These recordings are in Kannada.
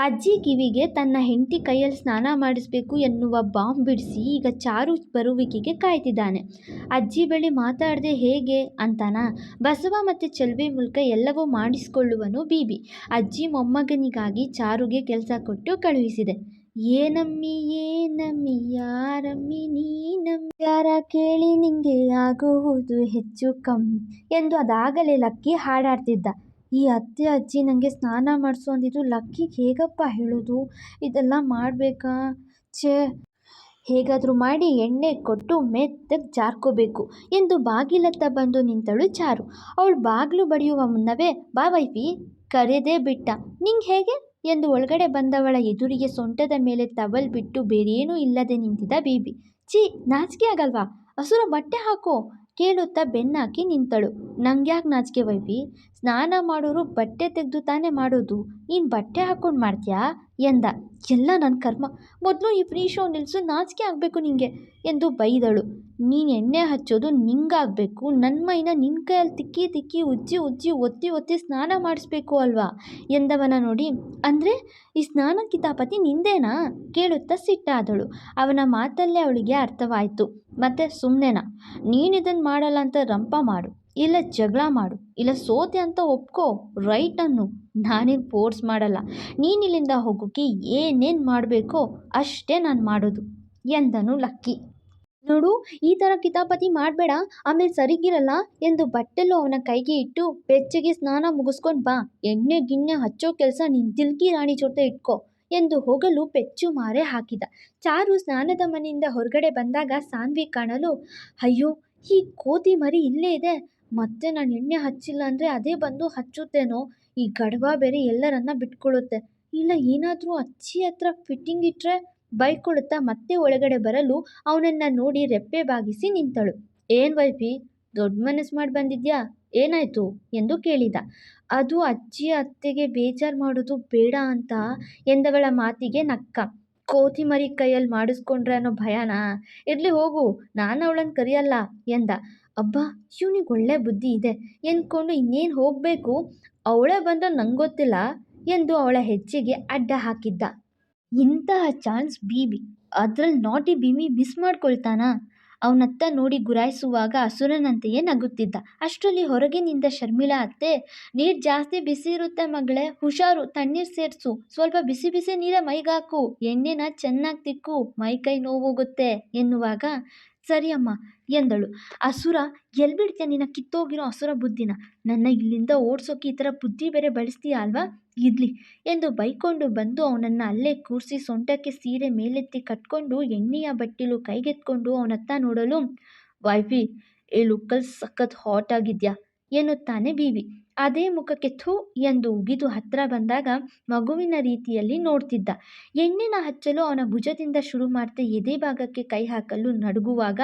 ಅಜ್ಜಿ ಕಿವಿಗೆ ತನ್ನ ಹೆಂಡತಿ ಕೈಯಲ್ಲಿ ಸ್ನಾನ ಮಾಡಿಸ್ಬೇಕು ಎನ್ನುವ ಬಾಂಬ್ ಬಿಡಿಸಿ ಈಗ ಚಾರು ಬರುವಿಕೆಗೆ ಕಾಯ್ತಿದ್ದಾನೆ. ಅಜ್ಜಿ ಬಳಿ ಮಾತಾಡದೆ, ಹೇಗೆ ಅಂತಾನ. ಬಸವ ಮತ್ತು ಚೆಲುವೆ ಮೂಲಕ ಎಲ್ಲವೂ ಮಾಡಿಸಿಕೊಳ್ಳುವನು ಬೀಬಿ ಅಜ್ಜಿ ಮೊಮ್ಮಗನಿಗಾಗಿ ಚಾರುಗೆ ಕೆಲಸ ಕೊಟ್ಟು ಕಳುಹಿಸಿದೆ. ಏನಮ್ಮಿ ಏನಮ್ಮಿ, ಯಾರಮ್ಮಿ, ನೀನಮ್ಮಿ? ಯಾರ ಕೇಳಿ ನಿಂಗೆ ಆಗುವುದು ಹೆಚ್ಚು ಕಮ್ಮಿ ಎಂದು ಅದಾಗಲೇ ಲಕ್ಕಿ ಹಾಡಾಡ್ತಿದ್ದ. ಈ ಅತ್ತೆ ಅಜ್ಜಿ ನನಗೆ ಸ್ನಾನ ಮಾಡಿಸು ಅಂದಿದ್ದು ಲಕ್ಕಿಗೆ ಹೇಗಪ್ಪ ಹೇಳೋದು? ಇದೆಲ್ಲ ಮಾಡಬೇಕಾ? ಛೇ, ಹೇಗಾದರೂ ಮಾಡಿ ಎಣ್ಣೆ ಕೊಟ್ಟು ಮೆತ್ತಗೆ ಜಾರ್ಕೋಬೇಕು ಎಂದು ಬಾಗಿಲತ್ತ ಬಂದು ನಿಂತಳು ಚಾರು. ಅವಳು ಬಾಗಿಲು ಬಡಿಯುವ ಮುನ್ನವೇ, ಬಾ ವೈಫಿ, ಕರೆದೇ ಬಿಟ್ಟ. ನಿಂಗೆ ಹೇಗೆ? ಎಂದು ಒಳಗಡೆ ಬಂದವಳ ಎದುರಿಗೆ ಸೊಂಟದ ಮೇಲೆ ತವಲ್ ಬಿಟ್ಟು ಬೇರೇನೂ ಇಲ್ಲದೆ ನಿಂತಿದ್ದ ಬೀಬಿ. ಛೀ, ನಾಚಿಕೆ ಆಗಲ್ವಾ? ಹಸುರ ಬಟ್ಟೆ ಹಾಕೋ? ಕೇಳುತ್ತಾ ಬೆನ್ನಾಕಿ ನಿಂತಳು. ನಂಗ್ಯಾಕೆ ನಾಚಿಕೆ ವೈಫಿ? ಸ್ನಾನ ಮಾಡೋರು ಬಟ್ಟೆ ತೆಗೆದು ತಾನೇ ಮಾಡೋದು. ನೀನು ಬಟ್ಟೆ ಹಾಕ್ಕೊಂಡು ಮಾಡ್ತೀಯಾ? ಎಂದ. ಎಲ್ಲ ನನ್ನ ಕರ್ಮ. ಮೊದಲು ಈ ಫ್ರೀ ಶೋ ನಿಲ್ಲಿಸು ನಾಚಿಕೆ ಆಗಬೇಕು ನಿನಗೆ ಎಂದು ಬೈದಳು. ನೀನು ಎಣ್ಣೆ ಹಚ್ಚೋದು ನಿಂಗಾಗಬೇಕು. ನನ್ನ ಮೈನ ನಿನ್ನ ಕೈಯಲ್ಲಿ ತಿಕ್ಕಿ ತಿಕ್ಕಿ ಉಜ್ಜಿ ಉಜ್ಜಿ ಒತ್ತಿ ಒತ್ತಿ ಸ್ನಾನ ಮಾಡಿಸ್ಬೇಕು ಅಲ್ವಾ? ಎಂದವನ ನೋಡಿ, ಅಂದರೆ ಈ ಸ್ನಾನ ಕಿತಾಪತಿ ನಿಂದೇನಾ? ಕೇಳುತ್ತಾ ಸಿಟ್ಟಾದಳು. ಅವನ ಮಾತಲ್ಲೇ ಅವಳಿಗೆ ಅರ್ಥವಾಯಿತು. ಮತ್ತೆ ಸುಮ್ಮನೆನಾ ನೀನು ಇದನ್ನು ಮಾಡಲ್ಲ ಅಂತ ರಂಪ ಮಾಡು. ಇಲ್ಲ ಜಗಳ ಮಾಡು, ಇಲ್ಲ ಸೋತೆ ಅಂತ ಒಪ್ಕೋ ರೈಟ್ ಅನ್ನು. ನಾನೇನು ಫೋರ್ಸ್ ಮಾಡಲ್ಲ. ನೀನು ಇಲ್ಲಿಂದ ಹೋಗೋಕ್ಕೆ ಏನೇನು ಮಾಡಬೇಕೋ ಅಷ್ಟೇ ನಾನು ಮಾಡೋದು, ಎಂದನು ಲಕ್ಕಿ. ನೋಡು, ಈ ಥರ ಕಿತಾಪತಿ ಮಾಡಬೇಡ, ಆಮೇಲೆ ಸರಿಗಿರಲ್ಲ ಎಂದು ಬಟ್ಟೆಲು ಅವನ ಕೈಗೆ ಇಟ್ಟು ಬೆಚ್ಚಗೆ ಸ್ನಾನ ಮುಗಿಸ್ಕೊಂಡು ಬಾ, ಎಣ್ಣೆ ಗಿಣ್ಣೆ ಹಚ್ಚೋ ಕೆಲಸ ನಿನ್ನ ದಿಲ್ಕಿ ರಾಣಿ ಜೊತೆ ಇಟ್ಕೋ, ಎಂದು ಹೋಗಲು ಪೆಚ್ಚು ಮಾರೆ ಹಾಕಿದ. ಚಾರು ಸ್ನಾನದ ಮನೆಯಿಂದ ಹೊರಗಡೆ ಬಂದಾಗ ಸಾನ್ವಿ ಕಾಣಲು, ಅಯ್ಯೋ, ಈ ಕೋತಿ ಮರಿ ಇಲ್ಲೇ ಇದೆ ಮತ್ತೆ ನಾನು ಎಣ್ಣೆ ಹಚ್ಚಿಲ್ಲ ಅಂದರೆ ಅದೇ ಬಂದು ಹಚ್ಚುತ್ತೇನೋ? ಈ ಗಡವ ಬೇರೆ ಎಲ್ಲರನ್ನ ಬಿಟ್ಕೊಳ್ಳುತ್ತೆ ಇಲ್ಲ, ಏನಾದರೂ ಅಚ್ಚಿ ಹತ್ರ ಫಿಟ್ಟಿಂಗ್ ಇಟ್ಟರೆ ಬೈಕೊಳ್ಳುತ್ತಾ ಮತ್ತೆ ಒಳಗಡೆ ಬರಲು ಅವನನ್ನು ನೋಡಿ ರೆಪ್ಪೆ ಬಾಗಿಸಿ ನಿಂತಳು. ಏನು ವೈಫಿ, ದೊಡ್ಡ ಮನಸ್ಸು ಮಾಡಿ ಬಂದಿದ್ಯಾ? ಏನಾಯಿತು? ಎಂದು ಕೇಳಿದ. ಅದು ಅಜ್ಜಿ ಅತ್ತೆಗೆ ಬೇಜಾರು ಮಾಡೋದು ಬೇಡ ಅಂತ ಎಂದವಳ ಮಾತಿಗೆ ನಕ್ಕ. ಕೋತಿ ಮರಿ ಕೈಯಲ್ಲಿ ಮಾಡಿಸ್ಕೊಂಡ್ರೆ ಅನ್ನೋ ಭಯನಾ? ಇರಲಿ ಹೋಗು, ನಾನು ಅವಳನ್ನು ಕರೆಯಲ್ಲ, ಎಂದ. ಅಬ್ಬಾ ಇವನಿಗೆ ಒಳ್ಳೆ ಬುದ್ಧಿ ಇದೆ. ಎಂದ್ಕೊಂಡು ಇನ್ನೇನು ಹೋಗಬೇಕು? ಅವಳೇ ಬಂದ ನಂಗೆ ಗೊತ್ತಿಲ್ಲ ಎಂದು ಅವಳ ಹೆಚ್ಚಿಗೆ ಅಡ್ಡ ಹಾಕಿದ್ದ. ಇಂತಹ ಚಾನ್ಸ್ ಬೀಬಿ ಅದ್ರಲ್ಲಿ ನಾಟಿ ಭೀಮಿ ಮಿಸ್ ಮಾಡ್ಕೊಳ್ತಾನಾ? ಅವನತ್ತ ನೋಡಿ ಗುರಾಯಿಸುವಾಗ ಅಸುರನಂತೆಯೇ ನಗುತ್ತಿದ್ದ. ಅಷ್ಟರಲ್ಲಿ ಹೊರಗಿನಿಂದ ಶರ್ಮಿಳಾ ಅತ್ತೆ, ನೀರು ಜಾಸ್ತಿ ಬಿಸಿ ಇರುತ್ತೆ ಮಗಳೇ, ಹುಷಾರು, ತಣ್ಣೀರು ಸೇರಿಸು. ಸ್ವಲ್ಪ ಬಿಸಿ ಬಿಸಿ ನೀರ ಮೈಗಾಕು ಎಣ್ಣೆನ ಚೆನ್ನಾಗಿ ತಿಕ್ಕು. ಮೈ ಕೈ ಹೋಗುತ್ತೆ ಎನ್ನುವಾಗ ಸರಿ ಅಮ್ಮ ಎಂದಳು. ಅಸುರ ಎಲ್ಲಿ ಬಿಡ್ತೀಯ ನಿನ್ನ ಕಿತ್ತೋಗಿರೋ ಅಸುರ ಬುದ್ಧಿನ? ನನ್ನ ಇಲ್ಲಿಂದ ಓಡಿಸೋಕೆ ಈ ಥರ ಬುದ್ಧಿ ಬೇರೆ ಬಳಸ್ತೀಯ ಅಲ್ವಾ? ಇರಲಿ ಎಂದು ಬೈಕೊಂಡು ಬಂದು ಅವನನ್ನು ಅಲ್ಲೇ ಕೂರಿಸಿ ಸೊಂಟಕ್ಕೆ ಸೀರೆ ಮೇಲೆತ್ತಿ ಕಟ್ಕೊಂಡು ಎಣ್ಣೆಯ ಬಟ್ಟಿಲು ಕೈಗೆತ್ಕೊಂಡು ಅವನತ್ತ ನೋಡಲು, ವೈಫಿ ಏ ಲುಕ್ಕಲ್ಲಿ ಸಖತ್ ಹಾಟ್ ಆಗಿದ್ಯಾ? ಎನ್ನುತ್ತಾನೆ ಬೀವಿ ಅದೇ ಮುಖಕ್ಕೆ ಥೂ ಎಂದು ಉಗಿದು ಹತ್ತಿರ ಬಂದಾಗ ಮಗುವಿನ ರೀತಿಯಲ್ಲಿ ನೋಡ್ತಿದ್ದ. ಎಣ್ಣೆನ ಹಚ್ಚಲು ಅವನ ಭುಜದಿಂದ ಶುರು ಮಾಡ್ತಾ ಎದೆ ಭಾಗಕ್ಕೆ ಕೈ ಹಾಕಲು ನಡುಗುವಾಗ,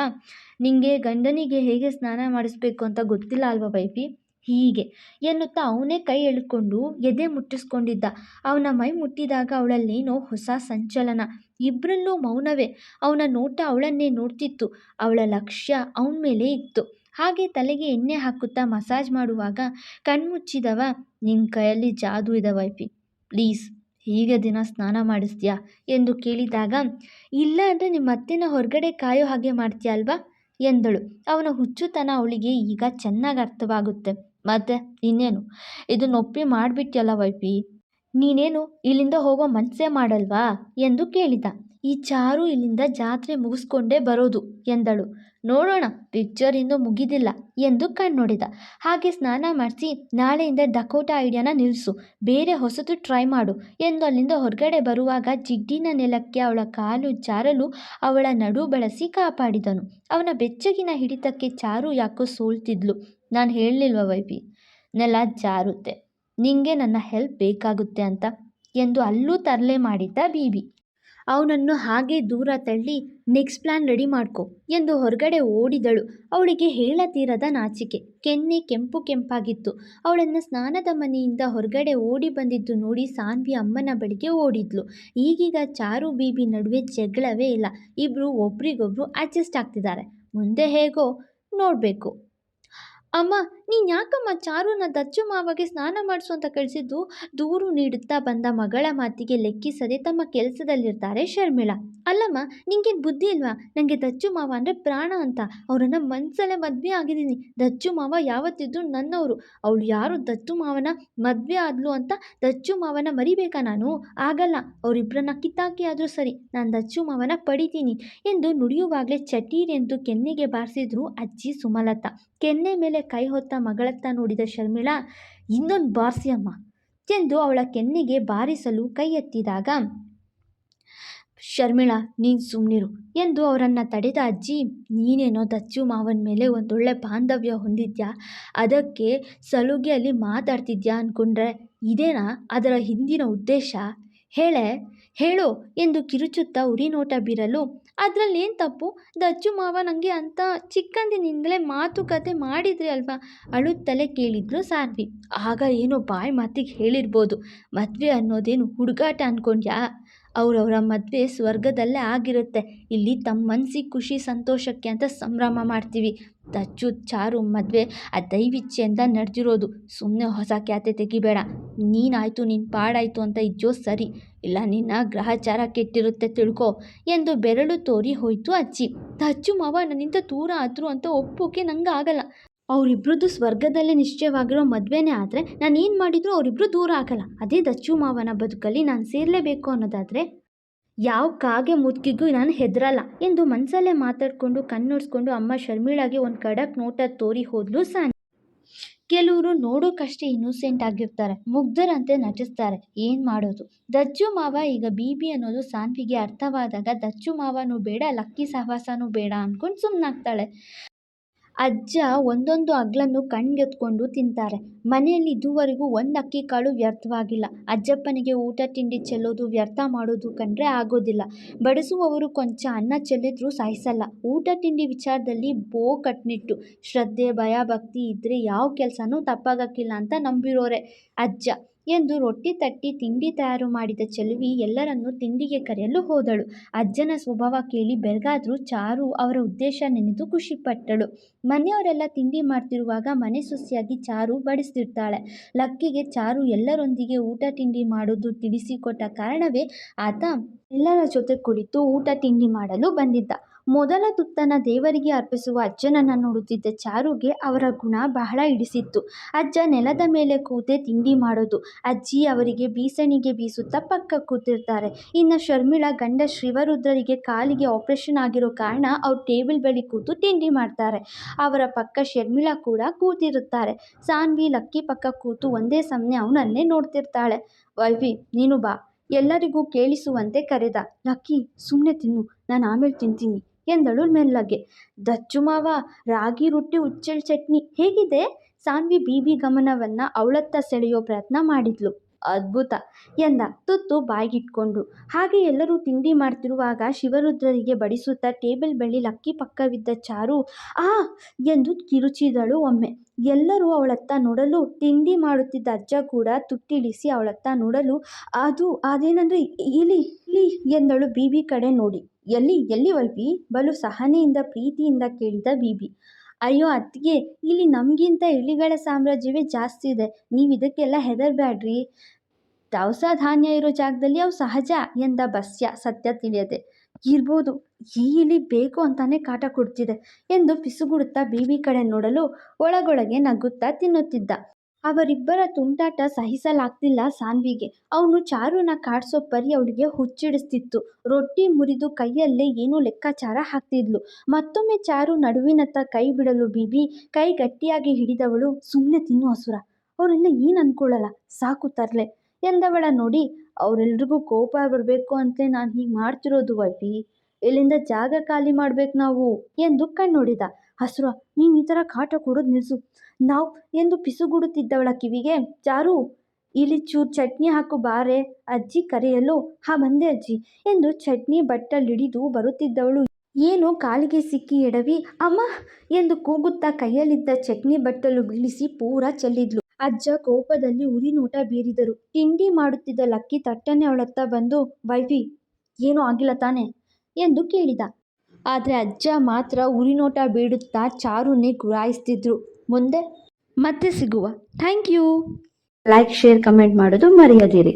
ನಿಂಗೆ ಗಂಡನಿಗೆ ಹೇಗೆ ಸ್ನಾನ ಮಾಡಿಸ್ಬೇಕು ಅಂತ ಗೊತ್ತಿಲ್ಲ ಅಲ್ವಾ ವೈಫಿ? ಹೀಗೆ ಎನ್ನುತ್ತಾ ಅವನೇ ಕೈ ಎಳ್ಕೊಂಡು ಎದೆ ಮುಟ್ಟಿಸ್ಕೊಂಡಿದ್ದ. ಅವನ ಮೈ ಮುಟ್ಟಿದಾಗ ಅವಳಲ್ಲೇನೋ ಹೊಸ ಸಂಚಲನ. ಇಬ್ಬರಲ್ಲೂ ಮೌನವೇ. ಅವನ ನೋಟ ಅವಳನ್ನೇ ನೋಡ್ತಿತ್ತು. ಅವಳ ಲಕ್ಷ್ಯ ಅವನ ಮೇಲೆ ಇತ್ತು. ಹಾಗೆ ತಲೆಗೆ ಎಣ್ಣೆ ಹಾಕುತ್ತಾ ಮಸಾಜ್ ಮಾಡುವಾಗ ಕಣ್ಮುಚ್ಚಿದವ ನಿನ್ನ ಕೈಯಲ್ಲಿ ಜಾದು ಇದೆ ವೈಫಿ. ಪ್ಲೀಸ್, ಹೀಗೆ ದಿನ ಸ್ನಾನ ಮಾಡಿಸ್ತೀಯಾ? ಎಂದು ಕೇಳಿದಾಗ, ಇಲ್ಲ ಅಂದರೆ ನಿಮ್ಮ ಅತ್ತೆನ ಹೊರಗಡೆ ಕಾಯೋ ಹಾಗೆ ಮಾಡ್ತೀಯ ಅಲ್ವಾ? ಎಂದಳು. ಅವನ ಹುಚ್ಚುತನ ಅವಳಿಗೆ ಈಗ ಚೆನ್ನಾಗಿ ಅರ್ಥವಾಗುತ್ತೆ. ಮತ್ತೆ ಇನ್ನೇನು? ನೊಪ್ಪಿ ಮಾಡಿಬಿಟ್ಟಿಯಲ್ಲ ವೈಫಿ. ನೀನೇನು ಇಲ್ಲಿಂದ ಹೋಗೋ ಮನಸ್ಸೇ ಮಾಡಲ್ವಾ? ಎಂದು ಕೇಳಿದ. ಈ ಚಾರು ಇಲ್ಲಿಂದ ಜಾತ್ರೆ ಮುಗಿಸ್ಕೊಂಡೇ ಬರೋದು ಎಂದಳು. ನೋಡೋಣ ಪಿಕ್ಚರ್ ಇನ್ನೂ ಮುಗಿದಿಲ್ಲ ಎಂದು ಕಣ್ಣೊಡೆದ. ಹಾಗೆ ಸ್ನಾನ ಮಾಡಿಸಿ, ನಾಳೆಯಿಂದ ಡಕೋಟಾ ಐಡಿಯಾನ ನಿಲ್ಲಿಸು ಬೇರೆ ಹೊಸತು ಟ್ರೈ ಮಾಡು ಎಂದು ಅಲ್ಲಿಂದ ಹೊರಗಡೆ ಬರುವಾಗ ಜಿಡ್ಡಿನ ನೆಲಕ್ಕೆ ಅವಳ ಕಾಲು ಜಾರಲು ಅವಳ ನಡು ಬಳಸಿ ಕಾಪಾಡಿದನು. ಅವನ ಬೆಚ್ಚಗಿನ ಹಿಡಿತಕ್ಕೆ ಚಾರು ಯಾಕೋ ಸೋಲ್ತಿದ್ಲು. ನಾನು ಹೇಳಲಿಲ್ವ ವೈಪಿ ನೆಲ ಜಾರುತ್ತೆ. ನಿಂಗೆ ನನ್ನ ಹೆಲ್ಪ್ ಬೇಕಾಗುತ್ತೆ ಅಂತ? ಎಂದು ಅಲ್ಲೂ ತರಲೆ ಮಾಡಿದ್ದ ಬೀಬಿ. ಅವನನ್ನು ಹಾಗೆ ದೂರ ತಳ್ಳಿ, ನೆಕ್ಸ್ಟ್ ಪ್ಲಾನ್ ರೆಡಿ ಮಾಡ್ಕೊ ಎಂದು ಹೊರಗಡೆ ಓಡಿದಳು. ಅವಳಿಗೆ ಹೇಳತೀರದ ನಾಚಿಕೆ. ಕೆನ್ನೆ ಕೆಂಪು ಕೆಂಪಾಗಿತ್ತು. ಅವಳನ್ನು ಸ್ನಾನದ ಮನೆಯಿಂದ ಹೊರಗಡೆ ಓಡಿ ಬಂದಿದ್ದು ನೋಡಿ ಸಾನ್ವಿ ಅಮ್ಮನ ಬಳಿಗೆ ಓಡಿದ್ಲು. ಈಗೀಗ ಚಾರು ಬೀಬಿ ನಡುವೆ ಜಗಳವೇ ಇಲ್ಲ. ಇಬ್ಬರು ಒಬ್ರಿಗೊಬ್ರು ಅಡ್ಜಸ್ಟ್ ಆಗ್ತಿದ್ದಾರೆ. ಮುಂದೆ ಹೇಗೋ ನೋಡಬೇಕು. ಅಮ್ಮ ನೀನು ಯಾಕಮ್ಮ ಚಾರುನ ದಚ್ಚು ಮಾವಗೆ ಸ್ನಾನ ಮಾಡಿಸು ಅಂತ ಕಳಿಸಿದ್ದು? ದೂರು ನೀಡುತ್ತಾ ಬಂದ ಮಗಳ ಮಾತಿಗೆ ಲೆಕ್ಕಿಸದೆ ತಮ್ಮ ಕೆಲಸದಲ್ಲಿರ್ತಾರೆ ಶರ್ಮಿಳಾ. ಅಲ್ಲಮ್ಮ, ನಿಂಗೇನು ಬುದ್ಧಿ ಇಲ್ವಾ? ನನಗೆ ದಚ್ಚು ಮಾವ ಅಂದರೆ ಪ್ರಾಣ ಅಂತ. ಅವರನ್ನು ಮನಸ್ಸಲ್ಲೇ ಮದುವೆ ಆಗಿದ್ದೀನಿ. ದಚ್ಚು ಮಾವ ಯಾವತ್ತಿದ್ರು ನನ್ನವರು. ಅವಳು ಯಾರು? ದಚ್ಚು ಮಾವನ ಮದುವೆ ಆದ್ಲು ಅಂತ ದಚ್ಚು ಮಾವನ ಮರಿಬೇಕಾ ನಾನು? ಆಗಲ್ಲ. ಅವರಿಬ್ಬರನ್ನ ಕಿತ್ತಾಕಿ ಆದರೂ ಸರಿ. ನಾನು ದಚ್ಚು ಮಾವನ ಪಡಿತೀನಿ ಎಂದು ನುಡಿಯುವಾಗಲೇ ಚಟೀರ್ ಎಂದು ಕೆನ್ನೆಗೆ ಬಾರಿಸಿದ್ರು ಅಜ್ಜಿ ಸುಮಲತಾ. ಕೆನ್ನೆ ಮೇಲೆ ಕೈ ಹೊತ್ತ ಮಗಳತ್ತ ನೋಡಿದ ಶರ್ಮಿಳಾ, ಇನ್ನೊಂದು ಬಾರಿಸಿ ಅಮ್ಮ ಎಂದು ಅವಳ ಕೆನ್ನೆಗೆ ಬಾರಿಸಲು ಕೈ ಎತ್ತಿದಾಗ, ಶರ್ಮಿಳಾ, ನೀನು ಸುಮ್ಮನಿರು ಎಂದು ಅವರನ್ನು ತಡೆದ ಅಜ್ಜಿ, ನೀನೇನೋ ದಚ್ಚು ಮಾವನ ಮೇಲೆ ಒಂದೊಳ್ಳೆ ಬಾಂಧವ್ಯ ಹೊಂದಿದ್ಯಾ? ಅದಕ್ಕೆ ಸಲುಗೆಯಲ್ಲಿ ಮಾತಾಡ್ತಿದ್ಯಾ ಅಂದ್ಕೊಂಡ್ರೆ ಇದೇನಾ ಅದರ ಹಿಂದಿನ ಉದ್ದೇಶ? ಹೇಳೆ, ಹೇಳು ಎಂದು ಕಿರುಚುತ್ತಾ ಉರಿ ನೋಟ ಬೀರಲು ಅದರಲ್ಲೇನು ತಪ್ಪು? ದಚ್ಚು ಮಾವ ನನಗೆ ಅಂತ ಚಿಕ್ಕಂದಿನಿಂದಲೇ ಮಾತುಕತೆ ಮಾಡಿದ್ರಿ ಅಲ್ವಾ? ಅಳುತ್ತಲೇ ಕೇಳಿದ್ರು ಸಾನ್ವಿ ಆಗ ಏನೋ ಬಾಯಿ ಮಾತಿಗೆ ಹೇಳಿರ್ಬೋದು. ಮದುವೆ ಅನ್ನೋದೇನು ಹುಡುಗಾಟ ಅಂದ್ಕೊಂಡ್ಯಾ ಅವರವರ ಮದುವೆ ಸ್ವರ್ಗದಲ್ಲೇ ಆಗಿರುತ್ತೆ. ಇಲ್ಲಿ ತಮ್ಮ ಮನಸ್ಸಿಗೆ ಖುಷಿ, ಸಂತೋಷಕ್ಕೆ ಅಂತ ಸಂಭ್ರಮ ಮಾಡ್ತೀವಿ. ದಚ್ಚು ಚಾರು ಮದುವೆ ಆ ದೈವಿಚ್ಛೆಯಿಂದ ನಡೆದಿರೋದು. ಸುಮ್ಮನೆ ಹೊಸ ಖ್ಯಾತೆ ತೆಗಿಬೇಡ. ನೀನಾಯಿತು ನಿನ್ನ ಪಾಡಾಯಿತು ಅಂತ ಇಜ್ಜೋ ಸರಿ. ಇಲ್ಲ, ನಿನ್ನ ಗ್ರಹಚಾರ ಕೆಟ್ಟಿರುತ್ತೆ ತಿಳ್ಕೊ ಎಂದು ಬೆರಳು ತೋರಿ ಹೋಯಿತು ಅಜ್ಜಿ. ದಚ್ಚು ಮಾವ, ನನ್ನಿಂದ ದೂರ ಆದರು ಅಂತ ಒಪ್ಪೋಕೆ ನಂಗೆ ಆಗಲ್ಲ. ಅವರಿಬ್ರದ್ದು ಸ್ವರ್ಗದಲ್ಲೇ ನಿಶ್ಚಯವಾಗಿರೋ ಮದುವೆನೇ ಆದರೆ ನಾನು ಏನು ಮಾಡಿದರೂ ಅವರಿಬ್ಬರು ದೂರ ಆಗಲ್ಲ. ಅದೇ ದಚ್ಚು ಮಾವನ ಬದುಕಲ್ಲಿ ನಾನು ಸೇರಲೇಬೇಕು ಅನ್ನೋದಾದರೆ ಯಾವ ಕಾಗೆ ಮುದುಕಿಗೂ ನಾನು ಹೆದರಲ್ಲ ಎಂದು ಮನಸಲ್ಲೇ ಮಾತಾಡಿಕೊಂಡು ಕಣ್ಣುಡ್ಸ್ಕೊಂಡು ಅಮ್ಮ ಶರ್ಮಿಳಾಗೆ ಒಂದು ಖಡಕ್ ನೋಟ ತೋರಿ ಹೋದ್ಲು ಸಾನ್. ಕೆಲವರು ನೋಡೋಕ್ಕಷ್ಟೇ ಇನ್ನೋಸೆಂಟ್ ಆಗಿರ್ತಾರೆ, ಮುಗ್ಧರಂತೆ ನಟಿಸ್ತಾರೆ, ಏನು ಮಾಡೋದು? ದಚ್ಚು ಮಾವ ಈಗ ಬಿ ಅನ್ನೋದು ಸಾನ್ವಿಗೆ ಅರ್ಥವಾದಾಗ ದಚ್ಚು ಮಾವನೂ ಬೇಡ, ಲಕ್ಕಿ ಸಹವಾಸನೂ ಬೇಡ ಅಂದ್ಕೊಂಡು ಸುಮ್ಮನಾಗ್ತಾಳೆ ಅಜ್ಜ ಒಂದೊಂದು ಅಗ್ಲನ್ನು ಕಣ್ಗೆತ್ಕೊಂಡು ತಿಂತಾರೆ. ಮನೆಯಲ್ಲಿ ಇದುವರೆಗೂ ಒಂದು ಅಕ್ಕಿ ಕಾಳು ವ್ಯರ್ಥವಾಗಿಲ್ಲ. ಅಜ್ಜಪ್ಪನಿಗೆ ಊಟ, ತಿಂಡಿ, ಚೆಲ್ಲೋದು, ವ್ಯರ್ಥ ಮಾಡೋದು ಕಂಡ್ರೆ ಆಗೋದಿಲ್ಲ. ಬಡಿಸುವವರು ಕೊಂಚ ಅನ್ನ ಚೆಲ್ಲಿದ್ರೂ ಸಾಯಿಸಲ್ಲ. ಊಟ, ತಿಂಡಿ ವಿಚಾರದಲ್ಲಿ ಬೋ ಕಟ್ನಿಟ್ಟು. ಶ್ರದ್ಧೆ ಭಯ ಭಕ್ತಿ ಇದ್ದರೆ ಯಾವ ಕೆಲಸನೂ ತಪ್ಪಾಗಕ್ಕಿಲ್ಲ ಅಂತ ನಂಬಿರೋರೆ ಅಜ್ಜ. ಎಂದು ರೊಟ್ಟಿ ತಟ್ಟಿ ತಿಂಡಿ ತಯಾರು ಮಾಡಿದ ಚೆಲುವಿ ಎಲ್ಲರನ್ನೂ ತಿಂಡಿಗೆ ಕರೆಯಲು ಹೋದಳು. ಅಜ್ಜನ ಸ್ವಭಾವ ಕೇಳಿ ಬೆರಗಾದರೂ ಚಾರು ಅವರ ಉದ್ದೇಶ ನೆನೆದು ಖುಷಿಪಟ್ಟಳು. ಮನೆಯವರೆಲ್ಲ ತಿಂಡಿ ಮಾಡ್ತಿರುವಾಗ ಮನೆ ಸುಸಿಯಾಗಿ ಚಾರು ಬಡಿಸ್ತಿರ್ತಾಳೆ. ಲಕ್ಕಿಗೆ ಚಾರು ಎಲ್ಲರೊಂದಿಗೆ ಊಟ ತಿಂಡಿ ಮಾಡೋದು ತಿಳಿಸಿಕೊಟ್ಟ ಕಾರಣವೇ ಆತ ಎಲ್ಲರ ಜೊತೆ ಕುಳಿತು ಊಟ ತಿಂಡಿ ಮಾಡಲು ಬಂದಿದ್ದ. ಮೊದಲ ತುತ್ತನ ದೇವರಿಗೆ ಅರ್ಪಿಸುವ ಅಜ್ಜನನ್ನು ನೋಡುತ್ತಿದ್ದ ಚಾರುಗೆ ಅವರ ಗುಣ ಬಹಳ ಹಿಡಿಸಿತ್ತು. ಅಜ್ಜ ನೆಲದ ಮೇಲೆ ಕೂತೆ ತಿಂಡಿ ಮಾಡೋದು, ಅಜ್ಜಿ ಅವರಿಗೆ ಬೀಸಣಿಗೆ ಬೀಸುತ್ತಾ ಪಕ್ಕ ಕೂತಿರ್ತಾರೆ. ಇನ್ನು ಶರ್ಮಿಳಾ ಗಂಡ ಶಿವರುದ್ರರಿಗೆ ಕಾಲಿಗೆ ಆಪರೇಷನ್ ಆಗಿರೋ ಕಾರಣ ಅವ್ರು ಟೇಬಲ್ ಬಳಿ ಕೂತು ತಿಂಡಿ ಮಾಡ್ತಾರೆ. ಅವರ ಪಕ್ಕ ಶರ್ಮಿಳಾ ಕೂಡ ಕೂತಿರುತ್ತಾರೆ. ಸಾನ್ವಿ ಲಕ್ಕಿ ಪಕ್ಕ ಕೂತು ಒಂದೇ ಸಮನೆ ಅವನನ್ನೇ ನೋಡ್ತಿರ್ತಾಳೆ. ವೈವಿ ನೀನು ಬಾ. ಎಲ್ಲರಿಗೂ ಕೇಳಿಸುವಂತೆ ಕರೆದ. ಲಕ್ಕಿ ಸುಮ್ಮನೆ ತಿನ್ನು. ನಾನು ಆಮೇಲೆ ತಿಂತೀನಿ. ಎಂದಳು ಮೆಲ್ಲಗೆ. ದಚ್ಚು ಮಾವ, ರಾಗಿ, ರೊಟ್ಟಿ ಉಚ್ಚಲ್ ಚಟ್ನಿ ಹೇಗಿದೆ? ಸಾನ್ವಿ ಬೀಬಿ ಗಮನವನ್ನು ಅವಳತ್ತ ಸೆಳೆಯೋ ಪ್ರಯತ್ನ ಮಾಡಿದ್ಲು. ಅದ್ಭುತ ಎಂದ. ತುತ್ತು ಬಾಯಿಗಿಟ್ಕೊಂಡು. ಹಾಗೆ ಎಲ್ಲರೂ ತಿಂಡಿ ಮಾಡ್ತಿರುವಾಗ ಶಿವರುದ್ರರಿಗೆ ಬಡಿಸುತ್ತಾ ಟೇಬಲ್ ಬಳಿ ಲಕ್ಕಿ ಪಕ್ಕವಿದ್ದ ಚಾರು, ಆ! ಎಂದು ಕಿರುಚಿದಳು ಒಮ್ಮೆ. ಎಲ್ಲರೂ ಅವಳತ್ತ ನೋಡಲು, ತಿಂಡಿ ಮಾಡುತ್ತಿದ್ದ ಅಜ್ಜ ಕೂಡ ತುಟ್ಟಿಳಿಸಿ ಅವಳತ್ತ ನೋಡಲು, ಅದು, ಅದೇನಂದ್ರೆ, ಇಲ್ಲಿ ಇಲ್ಲಿ, ಎಂದಳು ಬೀಬಿ ಕಡೆ ನೋಡಿ. ಎಲ್ಲಿ ಎಲ್ಲಿ ವಲ್ಪಿ? ಬಲು ಸಹನೆಯಿಂದ, ಪ್ರೀತಿಯಿಂದ ಕೇಳಿದ ಬೀಬಿ ಅಯ್ಯೋ, ಅತ್ತಿಗೆ, ಇಲ್ಲಿ ನಮಗಿಂತ ಇಲಿಗಳ ಸಾಮ್ರಾಜ್ಯವೇ ಜಾಸ್ತಿ ಇದೆ. ನೀವು ಇದಕ್ಕೆಲ್ಲ ಹೆದರಬೇಡ್ರಿ ದವಸ ಧಾನ್ಯ ಇರೋ ಜಾಗದಲ್ಲಿ ಅವು ಸಹಜ ಎಂದ ಬಸ್ಯ ಸತ್ಯ ತಿಳಿಯದೆ. ಇರ್ಬೋದು, ಈ ಇಲಿ ಬೇಕು ಅಂತಾನೆ ಕಾಟ ಕೊಡ್ತಿದೆ ಎಂದು ಪಿಸುಗುಡುತ್ತಾ ಬೀಬಿ ಕಡೆ ನೋಡಲು ಒಳಗೊಳಗೆ ನಗುತ್ತಾ ತಿನ್ನುತ್ತಿದ್ದ. ಅವರಿಬ್ಬರ ತುಂಟಾಟ ಸಹಿಸಲಾಗ್ತಿಲ್ಲ ಸಾನ್ವಿಗೆ. ಅವನು ಚಾರುನ ಕಾಡ್ಸೋ ಪರಿ ಅವಳಿಗೆ ಹುಚ್ಚಿಡಿಸ್ತಿತ್ತು. ರೊಟ್ಟಿ ಮುರಿದು ಕೈಯಲ್ಲೇ ಏನೋ ಲೆಕ್ಕಾಚಾರ ಹಾಕ್ತಿದ್ಲು. ಮತ್ತೊಮ್ಮೆ ಚಾರು ನಡುವಿನತ್ತ ಕೈ ಬಿಡಲು ಬೀಬಿ ಕೈ ಗಟ್ಟಿಯಾಗಿ ಹಿಡಿದವಳು ಸುಮ್ಮನೆ ತಿನ್ನು ಹಸುರ ಅವರೆಲ್ಲ ಏನು ಅನ್ಕೊಳ್ಳಲ್ಲ ಸಾಕು ತರ್ಲೆ. ಎಂದವಳ ನೋಡಿ, ಅವರೆಲ್ರಿಗೂ ಕೋಪ ಬರಬೇಕು ಅಂತ ನಾನು ಹೀಗೆ ಮಾಡ್ತಿರೋದು ವೈಫಿ. ಇಲ್ಲಿಂದ ಜಾಗ ಖಾಲಿ ಮಾಡ್ಬೇಕು ನಾವು? ಎಂದು ಕಣ್ಣೊಡಿದ. ಹಸುರ, ನೀನು ಈ ಥರ ಕಾಟ ಕೊಡೋದು ನಿಲ್ಲಿಸು ನಾವು ಎಂದು ಪಿಸುಗುಡುತ್ತಿದ್ದವಳ ಕಿವಿಗೆ ಚಾರು ಇಲ್ಲಿ ಚೂರು ಚಟ್ನಿ ಹಾಕು ಬಾರೆ, ಅಜ್ಜಿ ಕರೆಯಲು ಹಾ, ಬಂದೆ ಅಜ್ಜಿ ಎಂದು ಚಟ್ನಿ ಬಟ್ಟಲಿಡಿದು ಬರುತ್ತಿದ್ದವಳು. ಏನು ಕಾಲಿಗೆ ಸಿಕ್ಕಿ ಎಡವಿ? ಅಮ್ಮ! ಎಂದು ಕೂಗುತ್ತಾ ಕೈಯಲ್ಲಿದ್ದ ಚಟ್ನಿ ಬಟ್ಟಲು ಬೀಳಿಸಿ ಪೂರ ಚೆಲ್ಲಿದ್ಲು. ಅಜ್ಜ ಕೋಪದಲ್ಲಿ ಉರಿ ನೋಟ ಬೀರಿದರು. ತಿಂಡಿ ಮಾಡುತ್ತಿದ್ದ ಲಕ್ಕಿ ತಟ್ಟನೆ ಅವಳತ್ತ ಬಂದು, ವೈಫಿ, ಏನೂ ಆಗಿಲ್ಲ ತಾನೆ? ಎಂದು ಕೇಳಿದ. ಆದರೆ ಅಜ್ಜ ಮಾತ್ರ ಉರಿನೋಟ ಬೀಡುತ್ತಾ ಚಾರುನೇ ಗುರಾಯಿಸ್ತಿದ್ರು. ಮುಂದೆ ಮತ್ತೆ ಸಿಗುವ. Thank you. Like share comment ಮಾಡೋದು ಮರೆಯದಿರಿ.